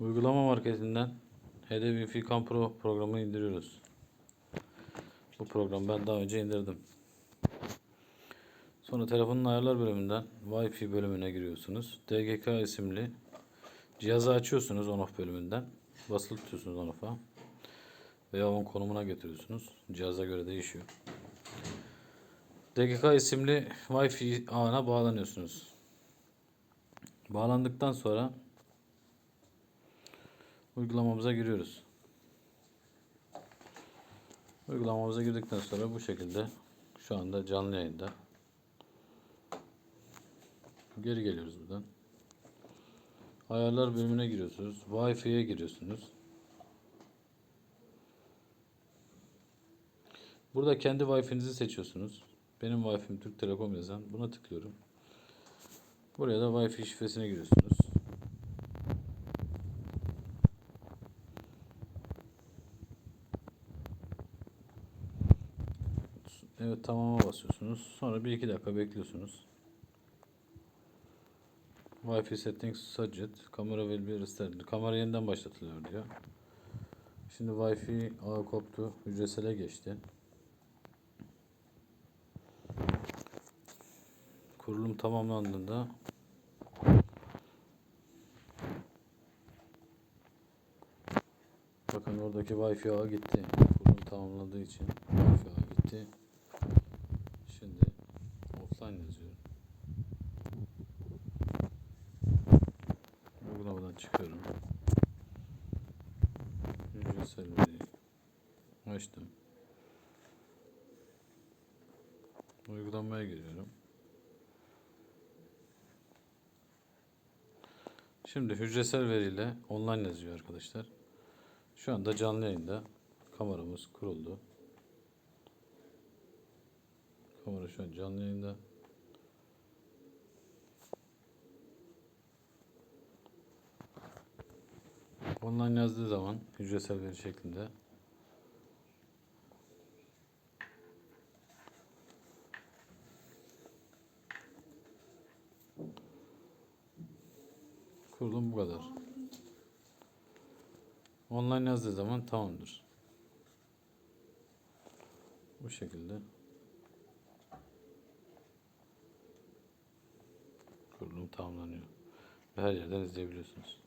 Uygulama marketinden Hedef Wifi Pro programı indiriyoruz. Bu programı ben daha önce indirdim. Sonra telefonun ayarlar bölümünden Wi-Fi bölümüne giriyorsunuz. DGK isimli cihazı açıyorsunuz on-off bölümünden. Basılı tutuyorsunuz on-off'a. Veya on konumuna getiriyorsunuz. Cihaza göre değişiyor. DGK isimli Wi-Fi ağına bağlanıyorsunuz. Bağlandıktan sonra uygulamamıza giriyoruz. Uygulamamıza girdikten sonra bu şekilde şu anda canlı yayında. Geri geliyoruz buradan. Ayarlar bölümüne giriyorsunuz. Wi-Fi'ye giriyorsunuz. Burada kendi Wi-Fi'nizi seçiyorsunuz. Benim Wi-Fi'm Türk Telekom yazan. Buna tıklıyorum. Buraya da Wi-Fi şifresine giriyorsunuz. Evet tamama basıyorsunuz. Sonra bir iki dakika bekliyorsunuz. Wi-Fi settings suggest. Kamera will be restarted. Kamera yeniden başlatılıyor diyor. Şimdi Wi-Fi ağı koptu. Hücresele geçti. Kurulum tamamlandığında Bakın oradaki Wi-Fi ağı gitti. Kurulum tamamladığı için Wi-Fi ağı gitti. Çıkıyorum. Hücresel veriyi açtım. Uygulamaya giriyorum. Şimdi hücresel veriyle online yazıyor arkadaşlar. Şu anda canlı yayında kameramız kuruldu. Kamera şu an canlı yayında. Online yazdığı zaman hücresel veri şeklinde kurulum bu kadar. Online yazdığı zaman tamamdır. Bu şekilde kurulum tamamlanıyor. Her yerden izleyebiliyorsunuz.